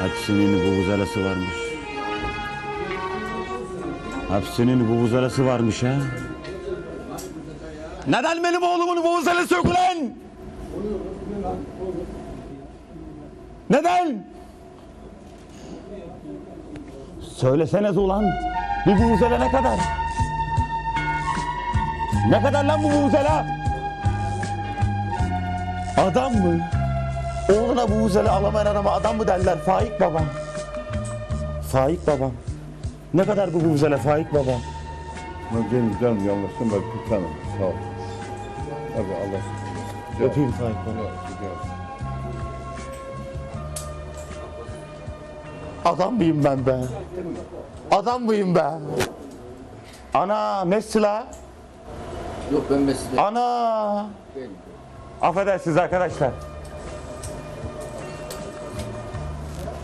vuvuzelası varmış. Hepsinin vuvuzelası varmış ha. Neden benim oğlumun vuvuzelası yok ulan? Neden? Söyleseniz ulan. Bir vuvuzela ne kadar? Ne kadar lan bu vuvuzela? Adam mı? Oğluna vuvuzela alamayan adama adam mı derler? Faik babam. Faik babam. Ne kadar bu vuvuzela Faik babam? Ben benim canım yanlışım bir tanem. Sağ ol. Hadi Allah. Öpeyim Faik babam. Adam mıyım ben be? Adam mıyım be? Ana mesela Yok ben mesleğim. ana affedersiniz arkadaşlar.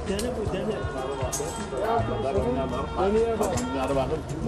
Dene bu dene. Dene yapalım.